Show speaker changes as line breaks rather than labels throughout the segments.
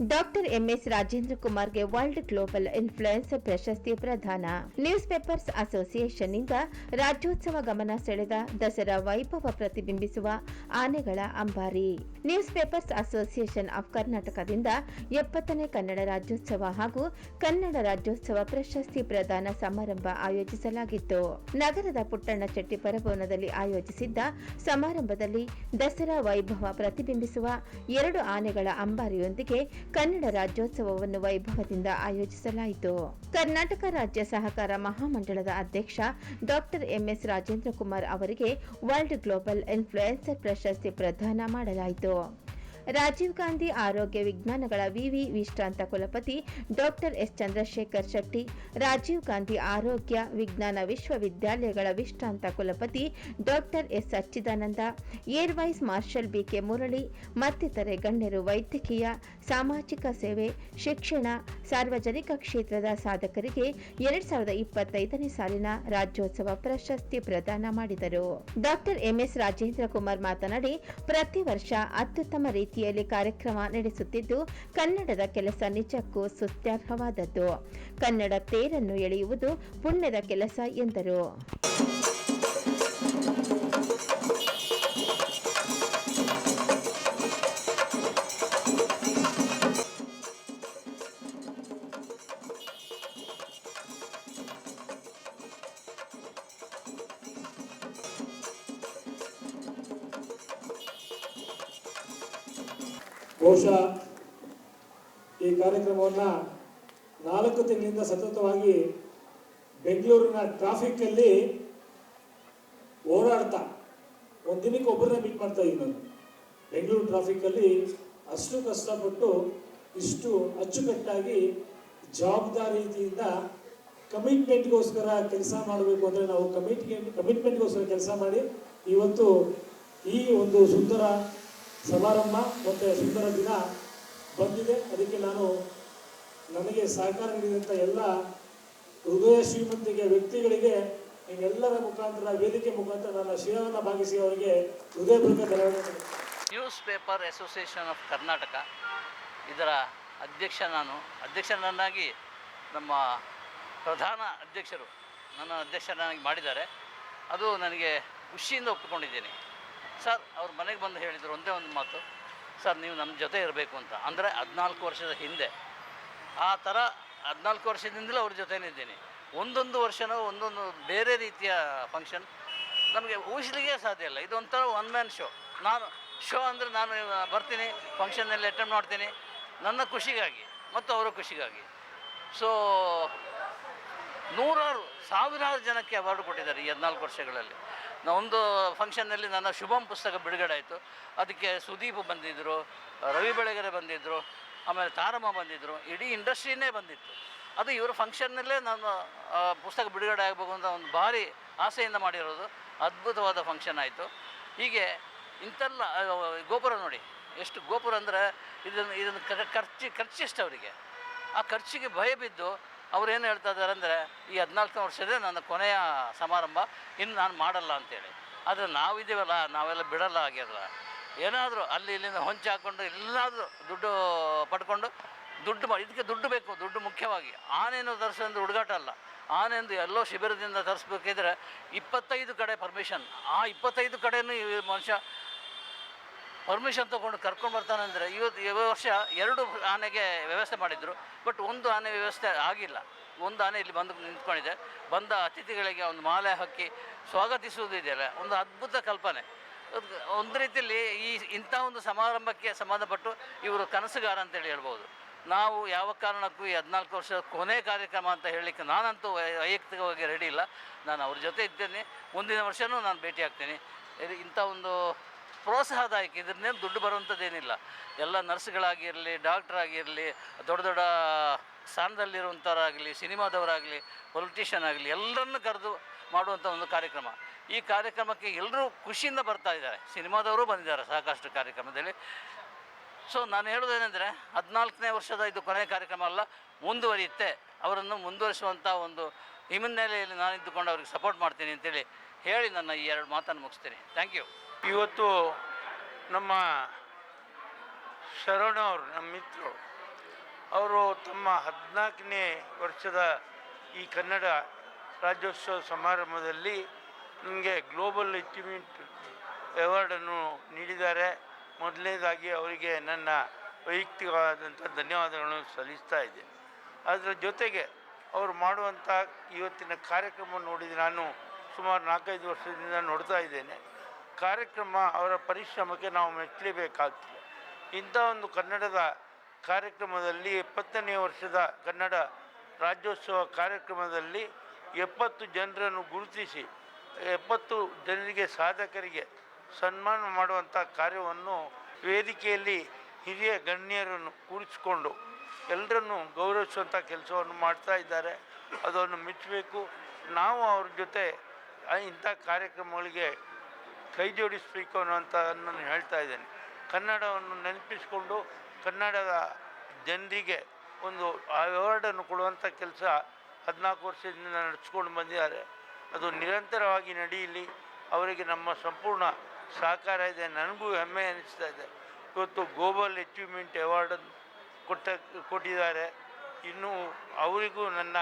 Doctor MS Rajendra ಕುಮಾರ್ಗೆ world global influencer ಪ್ರಶಸ್ತಿ ಪ್ರದಾನ. ನ್ಯೂಸ್ ಪೇಪರ್ಸ್ ಅಸೋಸಿಯೇಷನ್ನಿಂದ ರಾಜ್ಯೋತ್ಸವ ಗಮನ ಸೆಳೆದ ದಸರಾ ವೈಭವ ಪ್ರತಿಬಿಂಬಿಸುವ ಆನೆಗಳ ಅಂಬಾರಿ. ನ್ಯೂಸ್ ಪೇಪರ್ಸ್ ಅಸೋಸಿಯೇಷನ್ ಆಫ್ ಕರ್ನಾಟಕದಿಂದ ಎಪ್ಪತ್ತನೇ ಕನ್ನಡ ರಾಜ್ಯೋತ್ಸವ ಹಾಗೂ ಕನ್ನಡ ರಾಜ್ಯೋತ್ಸವ ಪ್ರಶಸ್ತಿ ಪ್ರದಾನ ಸಮಾರಂಭ ಆಯೋಜಿಸಲಾಗಿತ್ತು. ನಗರದ ಪುಟ್ಟಣ್ಣ ಚೆಟ್ಟಿ ಪರಭವನದಲ್ಲಿ ಆಯೋಜಿಸಿದ್ದ ಸಮಾರಂಭದಲ್ಲಿ ದಸರಾ ವೈಭವ ಪ್ರತಿಬಿಂಬಿಸುವ ಎರಡು ಆನೆಗಳ ಅಂಬಾರಿಯೊಂದಿಗೆ ಕನ್ನಡ ರಾಜ್ಯೋತ್ಸವವನ್ನು ವೈಭವದಿಂದ ಆಯೋಜಿಸಲಾಯಿತು. ಕರ್ನಾಟಕ ರಾಜ್ಯ ಸಹಕಾರ ಮಹಾಮಂಡಳದ ಅಧ್ಯಕ್ಷ ಡಾಕ್ಟರ್ ಎಂಎಸ್ ರಾಜೇಂದ್ರ ಕುಮಾರ್ ಅವರಿಗೆ ವರ್ಲ್ಡ್ ಗ್ಲೋಬಲ್ ಇನ್ಫ್ಲುಯೆನ್ಸರ್ ಪ್ರಶಸ್ತಿ ಪ್ರದಾನ ಮಾಡಲಾಯಿತು. ರಾಜೀವ್ ಗಾಂಧಿ ಆರೋಗ್ಯ ವಿಜ್ಞಾನಗಳ ವಿವಿ ವಿಶ್ರಾಂತ ಕುಲಪತಿ ಡಾಕ್ಟರ್ ಎಸ್ ಚಂದ್ರಶೇಖರ್ ಶೆಟ್ಟಿ, ರಾಜೀವ್ ಗಾಂಧಿ ಆರೋಗ್ಯ ವಿಜ್ಞಾನ ವಿಶ್ವವಿದ್ಯಾಲಯಗಳ ವಿಶ್ರಾಂತ ಕುಲಪತಿ doctor S Achchidananda air vice marshal B K Murali, ಮತ್ತಿತರೆ ಗಣ್ಯರು ವೈದ್ಯಕೀಯ, ಸಾಮಾಜಿಕ ಸೇವೆ, ಶಿಕ್ಷಣ, ಸಾರ್ವಜನಿಕ ಕ್ಷೇತ್ರದ ಸಾಧಕರಿಗೆ ಎರಡ್ ಸಾವಿರದ ಇಪ್ಪತ್ತೈದನೇ ಸಾಲಿನ ರಾಜ್ಯೋತ್ಸವ ಪ್ರಶಸ್ತಿ ಪ್ರದಾನ ಮಾಡಿದರು. ಡಾಕ್ಟರ್ ಎಂಎಸ್ ರಾಜೇಂದ್ರ ಕುಮಾರ್ ಮಾತನಾಡಿ, ಪ್ರತಿ ವರ್ಷ ಅತ್ಯುತ್ತಮ ರೀತಿಯಲ್ಲಿ ಕಾರ್ಯಕ್ರಮ ನಡೆಸುತ್ತಿದ್ದು ಕನ್ನಡದ ಕೆಲಸ ನಿಜಕ್ಕೂ ಸುತ್ಯರ್ಹವಾದದ್ದು. ಕನ್ನಡ ತೇರನ್ನು ಎಳೆಯುವುದು ಪುಣ್ಯದ ಕೆಲಸ ಎಂದರು.
ಬಹುಶಃ ಈ ಕಾರ್ಯಕ್ರಮವನ್ನು ನಾಲ್ಕು ತಿಂಗಳಿಂದ ಸತತವಾಗಿ ಬೆಂಗಳೂರಿನ ಟ್ರಾಫಿಕ್ಕಲ್ಲಿ ಓಡಾಡ್ತಾ, ಒಂದು ದಿನಕ್ಕೆ ಒಬ್ಬರನ್ನ ಮೀಟ್ ಮಾಡ್ತಾ ಇದ್ದೀನಿ ನಾನು. ಬೆಂಗಳೂರು ಟ್ರಾಫಿಕ್ಕಲ್ಲಿ ಅಷ್ಟು ಕಷ್ಟಪಟ್ಟು ಇಷ್ಟು ಅಚ್ಚುಕಟ್ಟಾಗಿ ಜವಾಬ್ದಾರಿಯಿಂದ ಕಮಿಟ್ಮೆಂಟ್ಗೋಸ್ಕರ ಕೆಲಸ ಮಾಡಬೇಕು ಅಂದರೆ ನಾವು ಕಮಿಟ್ಗೆ ಕಮಿಟ್ಮೆಂಟ್ಗೋಸ್ಕರ ಕೆಲಸ ಮಾಡಿ, ಇವತ್ತು ಈ ಒಂದು ಸುಂದರ ಸಮಾರಂಭ ಮತ್ತು ಸುಂದರ ದಿನ ಬಂದಿದೆ. ಅದಕ್ಕೆ ನಾನು ನನಗೆ ಸಹಕಾರ ನೀಡಿದಂಥ ಎಲ್ಲ ಹೃದಯ ಶ್ರೀಮಂತಿಗೆ ವ್ಯಕ್ತಿಗಳಿಗೆ ಎಲ್ಲರ ಮುಖಾಂತರ ವೇದಿಕೆ ಮುಖಾಂತರ ನನ್ನ ಶಿರವನ್ನು ಭಾಗಿಸಿ ಅವರಿಗೆ ಹೃದಯಪೂರ್ವಕ ಧನ್ಯವಾದಗಳು.
News paper association of Karnataka ಇದರ ಅಧ್ಯಕ್ಷ ನಾನು. ಅಧ್ಯಕ್ಷನನ್ನಾಗಿ ನಮ್ಮ ಪ್ರಧಾನ ಅಧ್ಯಕ್ಷರು ನನ್ನ ಅಧ್ಯಕ್ಷರನ್ನಾಗಿ ಮಾಡಿದ್ದಾರೆ. ಅದು ನನಗೆ ಖುಷಿಯಿಂದ ಒಪ್ಪಿಕೊಂಡಿದ್ದೀನಿ. ಸರ್, ಅವ್ರ ಮನೆಗೆ ಬಂದು ಹೇಳಿದರು ಒಂದೇ ಒಂದು ಮಾತು. ಸರ್, ನೀವು ನಮ್ಮ ಜೊತೆ ಇರಬೇಕು ಅಂತ. ಅಂದರೆ ಹದಿನಾಲ್ಕು ವರ್ಷದ ಹಿಂದೆ. ಆ ಥರ ಹದಿನಾಲ್ಕು ವರ್ಷದಿಂದಲೂ ಅವ್ರ ಜೊತೆನಿದ್ದೀನಿ ಒಂದೊಂದು ವರ್ಷನೂ, ಒಂದೊಂದು ಬೇರೆ ರೀತಿಯ ಫಂಕ್ಷನ್ ನಮಗೆ ಊಹಿಸ್ಲಿಕ್ಕೆ ಸಾಧ್ಯ ಇಲ್ಲ. ಇದೊಂಥರ ಒನ್ ಮ್ಯಾನ್ ಶೋ ನಾನು ಶೋ ಅಂದರೆ ನಾನು ಬರ್ತೀನಿ ಫಂಕ್ಷನ್ನಲ್ಲಿ ಅಟೆಂಡ್ ಮಾಡ್ತೀನಿ. ನನ್ನ ಖುಷಿಗಾಗಿ, ಮತ್ತು ಅವರ ಖುಷಿಗಾಗಿ. ಸೊ ನೂರಾರು, ಸಾವಿರಾರು ಜನಕ್ಕೆ ಅವಾರ್ಡ್ ಕೊಟ್ಟಿದ್ದಾರೆ ಈ ಹದಿನಾಲ್ಕು ವರ್ಷಗಳಲ್ಲಿ. ಒಂದು ಫಂಕ್ಷನ್ನಲ್ಲಿ ನನ್ನ ಶುಭಂ ಪುಸ್ತಕ ಬಿಡುಗಡೆ ಆಯಿತು. ಅದಕ್ಕೆ ಸುದೀಪ್ ಬಂದಿದ್ದರು ರವಿ ಬೆಳಗೆರೆ ಬಂದಿದ್ದರು ಆಮೇಲೆ ತಾರಮ್ಮ ಬಂದಿದ್ದರು ಇಡೀ ಇಂಡಸ್ಟ್ರಿನೇ ಬಂದಿತ್ತು. ಅದು ಇವರು ಫಂಕ್ಷನ್ನಲ್ಲೇ ನಾನು ಪುಸ್ತಕ ಬಿಡುಗಡೆ ಆಗಬೇಕು ಅಂತ ಒಂದು ಭಾರಿ ಆಸೆಯಿಂದ ಮಾಡಿರೋದು. ಅದ್ಭುತವಾದ ಫಂಕ್ಷನ್ ಆಯಿತು. ಹೀಗೆ ಇಂಥೆಲ್ಲ ಗೋಪುರ ನೋಡಿ, ಎಷ್ಟು ಗೋಪುರ ಅಂದರೆ ಇದನ್ನು ಇದನ್ನು ಖರ್ಚು ಖರ್ಚಿಷ್ಟು ಅವರಿಗೆ ಆ ಖರ್ಚಿಗೆ ಭಯ ಬಿದ್ದು ಅವ್ರು ಏನು ಹೇಳ್ತಾ ಇದ್ದಾರೆ ಅಂದರೆ, ಈ ಹದಿನಾಲ್ಕನೇ ವರ್ಷದೇ ನನ್ನ ಕೊನೆಯ ಸಮಾರಂಭ, ಇನ್ನು ನಾನು ಮಾಡಲ್ಲ ಅಂತೇಳಿ. ಆದರೆ ನಾವಿದ್ದೀವಲ್ಲ, ನಾವೆಲ್ಲ ಬಿಡಲ್ಲ ಆಗಿರಲ್ಲ ಏನಾದರೂ ಅಲ್ಲಿ ಇಲ್ಲಿಂದ ಹೊಂಚಿ ಹಾಕ್ಕೊಂಡು ಎಲ್ಲಾದರೂ ದುಡ್ಡು ಪಡ್ಕೊಂಡು ದುಡ್ಡು ಮಾಡಿ ಇದಕ್ಕೆ ದುಡ್ಡು ಬೇಕು, ದುಡ್ಡು ಮುಖ್ಯವಾಗಿ. ಆನೆಯನ್ನು ತರಿಸೋದು ಹುಡುಗಾಟ ಅಲ್ಲ. ಆನೆಂದು ಎಲ್ಲೋ ಶಿಬಿರದಿಂದ ತರಿಸ್ಬೇಕಿದ್ರೆ ಇಪ್ಪತ್ತೈದು ಕಡೆ ಪರ್ಮಿಷನ್ ಆ ಇಪ್ಪತ್ತೈದು ಕಡೆಯೂ ಈ ಮನುಷ್ಯ ಪರ್ಮಿಷನ್ ತೊಗೊಂಡು ಕರ್ಕೊಂಡು ಬರ್ತಾನೆ ಅಂದರೆ ಇವತ್ತು ಈ ವರ್ಷ ಎರಡು ಆನೆಗೆ ವ್ಯವಸ್ಥೆ ಮಾಡಿದರು, ಬಟ್ ಒಂದು ಆನೆ ವ್ಯವಸ್ಥೆ ಆಗಿಲ್ಲ. ಒಂದು ಆನೆ ಇಲ್ಲಿ ಬಂದು ನಿಂತ್ಕೊಂಡಿದೆ. ಬಂದ ಅತಿಥಿಗಳಿಗೆ ಒಂದು ಮಾಲೆ ಹಾಕಿ ಸ್ವಾಗತಿಸುವುದಿದೆಯಲ್ಲ ಒಂದು ಅದ್ಭುತ ಕಲ್ಪನೆ. ಒಂದು ರೀತಿಯಲ್ಲಿ ಈ ಇಂಥ ಒಂದು ಸಮಾರಂಭಕ್ಕೆ ಸಂಬಂಧಪಟ್ಟು ಇವರು ಕನಸುಗಾರ ಅಂತೇಳಿ ಹೇಳ್ಬೋದು. ನಾವು ಯಾವ ಕಾರಣಕ್ಕೂ ಈ ಹದಿನಾಲ್ಕು ವರ್ಷದ ಕೊನೆ ಕಾರ್ಯಕ್ರಮ ಅಂತ ಹೇಳಲಿಕ್ಕೆ ನಾನಂತೂ ವೈಯಕ್ತಿಕವಾಗಿ ರೆಡಿ ಇಲ್ಲ. ನಾನು ಅವ್ರ ಜೊತೆ ಇದ್ದೇನೆ. ಮುಂದಿನ ವರ್ಷವೂ ನಾನು ಭೇಟಿ ಆಗ್ತೇನೆ. ಇಂಥ ಒಂದು ಪ್ರೋತ್ಸಾಹದಾಯಕ. ಇದನ್ನೇನು ದುಡ್ಡು ಬರುವಂಥದ್ದೇನಿಲ್ಲ. ಎಲ್ಲ ನರ್ಸ್ಗಳಾಗಿರಲಿ ಡಾಕ್ಟರ್ ಆಗಿರಲಿ ದೊಡ್ಡ ದೊಡ್ಡ ಸ್ಥಾನದಲ್ಲಿರುವಂಥವರಾಗಲಿ, ಸಿನಿಮಾದವರಾಗಲಿ ಪೊಲಿಟಿಷಿಯನ್ ಆಗಲಿ ಎಲ್ಲರನ್ನು ಕರೆದು ಮಾಡುವಂಥ ಒಂದು ಕಾರ್ಯಕ್ರಮ. ಈ ಕಾರ್ಯಕ್ರಮಕ್ಕೆ ಎಲ್ಲರೂ ಖುಷಿಯಿಂದ ಬರ್ತಾ ಇದ್ದಾರೆ. ಸಿನಿಮಾದವರು ಬಂದಿದ್ದಾರೆ ಸಾಕಷ್ಟು ಕಾರ್ಯಕ್ರಮದಲ್ಲಿ. ಸೊ ನಾನು ಹೇಳೋದೇನೆಂದರೆ ಹದಿನಾಲ್ಕನೇ ವರ್ಷದ ಇದು ಕೊನೆಯ ಕಾರ್ಯಕ್ರಮ ಅಲ್ಲ, ಮುಂದುವರಿಯುತ್ತೆ. ಅವರನ್ನು ಮುಂದುವರಿಸುವಂಥ ಒಂದು ಹಿನ್ನೆಲೆಯಲ್ಲಿ ನಾನು ಇದ್ದುಕೊಂಡು ಅವ್ರಿಗೆ ಸಪೋರ್ಟ್ ಮಾಡ್ತೀನಿ ಅಂತೇಳಿ ಹೇಳಿ ನನ್ನ ಈ ಎರಡು ಮಾತನ್ನು ಮುಗಿಸ್ತೀನಿ. ಥ್ಯಾಂಕ್ ಯು
ಇವತ್ತು ನಮ್ಮ ಶರಣ ಅವರು, ನಮ್ಮ ಮಿತ್ರರು, ಅವರು ತಮ್ಮ ಹದಿನಾಲ್ಕನೇ ವರ್ಷದ ಈ ಕನ್ನಡ ರಾಜ್ಯೋತ್ಸವ ಸಮಾರಂಭದಲ್ಲಿ ನನಗೆ ಗ್ಲೋಬಲ್ ಅಚೀವ್ಮೆಂಟ್ ಅವಾರ್ಡನ್ನು ನೀಡಿದ್ದಾರೆ. ಮೊದಲನೇದಾಗಿ ಅವರಿಗೆ ನನ್ನ ವೈಯಕ್ತಿಕವಾದಂಥ ಧನ್ಯವಾದಗಳನ್ನು ಸಲ್ಲಿಸ್ತಾ ಇದ್ದೇನೆ. ಅದರ ಜೊತೆಗೆ ಅವರು ಮಾಡುವಂಥ ಇವತ್ತಿನ ಕಾರ್ಯಕ್ರಮ ನೋಡಿದ ನಾನು ಸುಮಾರು ನಾಲ್ಕೈದು ವರ್ಷದಿಂದ ನೋಡ್ತಾ ಇದ್ದೇನೆ. ಕಾರ್ಯಕ್ರಮ ಅವರ ಪರಿಶ್ರಮಕ್ಕೆ ನಾವು ಮೆಚ್ಚಲೇಬೇಕಾಗ್ತದೆ. ಇಂಥ ಒಂದು ಕನ್ನಡದ ಕಾರ್ಯಕ್ರಮದಲ್ಲಿ ಎಪ್ಪತ್ತನೇ ವರ್ಷದ ಕನ್ನಡ ರಾಜ್ಯೋತ್ಸವ ಕಾರ್ಯಕ್ರಮದಲ್ಲಿ ಎಪ್ಪತ್ತು ಜನರನ್ನು ಗುರುತಿಸಿ, ಎಪ್ಪತ್ತು ಜನರಿಗೆ ಸಾಧಕರಿಗೆ ಸನ್ಮಾನ ಮಾಡುವಂಥ ಕಾರ್ಯವನ್ನು ವೇದಿಕೆಯಲ್ಲಿ ಹಿರಿಯ ಗಣ್ಯರನ್ನು ಕೂರಿಸಿಕೊಂಡು ಎಲ್ಲರನ್ನು ಗೌರವಿಸುವಂಥ ಕೆಲಸವನ್ನು ಮಾಡ್ತಾ ಇದ್ದಾರೆ. ಅದನ್ನು ಮೆಚ್ಚಬೇಕು. ನಾವು ಅವ್ರ ಜೊತೆ ಇಂಥ ಕಾರ್ಯಕ್ರಮಗಳಿಗೆ ಕೈ ಜೋಡಿಸಬೇಕು ಅನ್ನುವಂಥ ನಾನು ಹೇಳ್ತಾ ಇದ್ದೇನೆ. ಕನ್ನಡವನ್ನು ನೆನಪಿಸಿಕೊಂಡು ಕನ್ನಡದ ಜನರಿಗೆ ಒಂದು ಅವಾರ್ಡನ್ನು ಕೊಡುವಂಥ ಕೆಲಸ ಹದಿನಾಲ್ಕು ವರ್ಷದಿಂದ ನಡೆಸ್ಕೊಂಡು ಬಂದಿದ್ದಾರೆ. ಅದು ನಿರಂತರವಾಗಿ ನಡೆಯಲಿ, ಅವರಿಗೆ ನಮ್ಮ ಸಂಪೂರ್ಣ ಸಹಕಾರ ಇದೆ, ನನಗೂ ಹೆಮ್ಮೆ ಅನಿಸ್ತಾ ಇದೆ. ಇವತ್ತು ಗ್ಲೋಬಲ್ ಅಚೀವ್ಮೆಂಟ್ ಅವಾರ್ಡನ್ನು ಕೊಟ್ಟ, ಕೊಟ್ಟಿದ್ದಾರೆ. ಇನ್ನೂ ಅವರಿಗೂ ನನ್ನ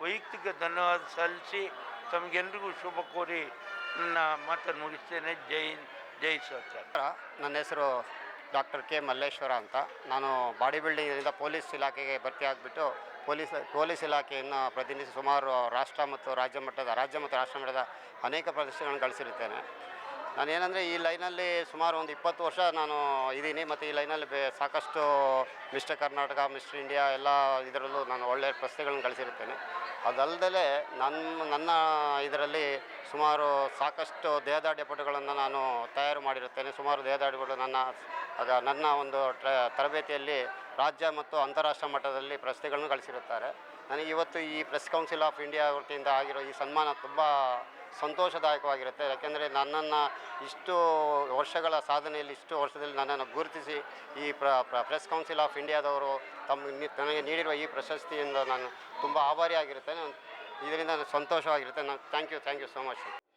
ವೈಯಕ್ತಿಕ ಧನ್ಯವಾದ ಸಲ್ಲಿಸಿ ತಮಗೆಲ್ರಿಗೂ ಶುಭ ಕೋರಿ ನನ್ನ ಮಾತನ್ನು ಮುಗಿಸ್ತೇನೆ. ಜೈ ಜೈ
ನಮಸ್ಕಾರ. ನನ್ನ ಹೆಸರು ಡಾಕ್ಟರ್ ಕೆ ಮಲ್ಲೇಶ್ವರ ಅಂತ. ನಾನು ಬಾಡಿ ಬಿಲ್ಡಿಂಗಿಂದ ಪೊಲೀಸ್ ಇಲಾಖೆಗೆ ಭರ್ತಿಯಾಗಿಬಿಟ್ಟು ಪೊಲೀಸ್ ಪೊಲೀಸ್ ಇಲಾಖೆಯನ್ನು ಪ್ರತಿನಿಧಿಸಿ ಸುಮಾರು ರಾಷ್ಟ್ರ ಮತ್ತು ರಾಜ್ಯ ಮಟ್ಟದ, ರಾಜ್ಯ ಮತ್ತು ರಾಷ್ಟ್ರ ಮಟ್ಟದ ಅನೇಕ ಪ್ರದರ್ಶನಗಳನ್ನು ಗಳಿಸಿರುತ್ತೇನೆ ನಾನೇನೆಂದರೆ ಈ ಲೈನಲ್ಲಿ ಸುಮಾರು ಒಂದು ಇಪ್ಪತ್ತು ವರ್ಷ ನಾನು ಇದ್ದೀನಿ ಮತ್ತು ಈ ಲೈನಲ್ಲಿ ಬೇ ಸಾಕಷ್ಟು ಮಿಸ್ಟರ್ ಕರ್ನಾಟಕ, ಮಿಸ್ಟರ್ ಇಂಡಿಯಾ ಎಲ್ಲ ಇದರಲ್ಲೂ ನಾನು ಒಳ್ಳೆಯ ಪ್ರಶಸ್ತಿಗಳನ್ನು ಗಳಿಸಿರುತ್ತೇನೆ ಅದಲ್ಲದೆ ನನ್ನ ನನ್ನ ಇದರಲ್ಲಿ ಸುಮಾರು ಸಾಕಷ್ಟು ದೇಹದಾಢ್ಯಪಟುಗಳನ್ನು ನಾನು ತಯಾರು ಮಾಡಿರುತ್ತೇನೆ. ಸುಮಾರು ದೇಹದಾಡಿಗಳು ನನ್ನ, ಆಗ ನನ್ನ ಒಂದು ತರಬೇತಿಯಲ್ಲಿ ರಾಜ್ಯ ಮತ್ತು ಅಂತಾರಾಷ್ಟ್ರ ಮಟ್ಟದಲ್ಲಿ ಪ್ರಶಸ್ತಿಗಳನ್ನು ಗಳಿಸಿರುತ್ತಾರೆ ನನಗೆ ಇವತ್ತು ಈ ಪ್ರೆಸ್ ಕೌನ್ಸಿಲ್ ಆಫ್ ಇಂಡಿಯಾ ವತಿಯಿಂದ ಆಗಿರೋ ಈ ಸನ್ಮಾನ ತುಂಬ ಸಂತೋಷದಾಯಕವಾಗಿರುತ್ತೆ. ಯಾಕೆಂದರೆ ನನ್ನನ್ನು ಇಷ್ಟು ವರ್ಷಗಳ ಸಾಧನೆಯಲ್ಲಿ, ಇಷ್ಟು ವರ್ಷದಲ್ಲಿ ನನ್ನನ್ನು ಗುರುತಿಸಿ ಈ ಪ್ರ, ಪ್ರ- ಪ್ರೆಸ್ ಕೌನ್ಸಿಲ್ ಆಫ್ ಇಂಡಿಯಾದವರು ತಮ್ಮ, ನನಗೆ ನೀಡಿರುವ ಈ ಪ್ರಶಸ್ತಿಯಿಂದ ನಾನು ತುಂಬ ಆಭಾರಿಯಾಗಿರುತ್ತೇನೆ. ಇದರಿಂದ ನನಗೆ ಸಂತೋಷವಾಗಿರುತ್ತೆ ನಾನು thank you thank you so much.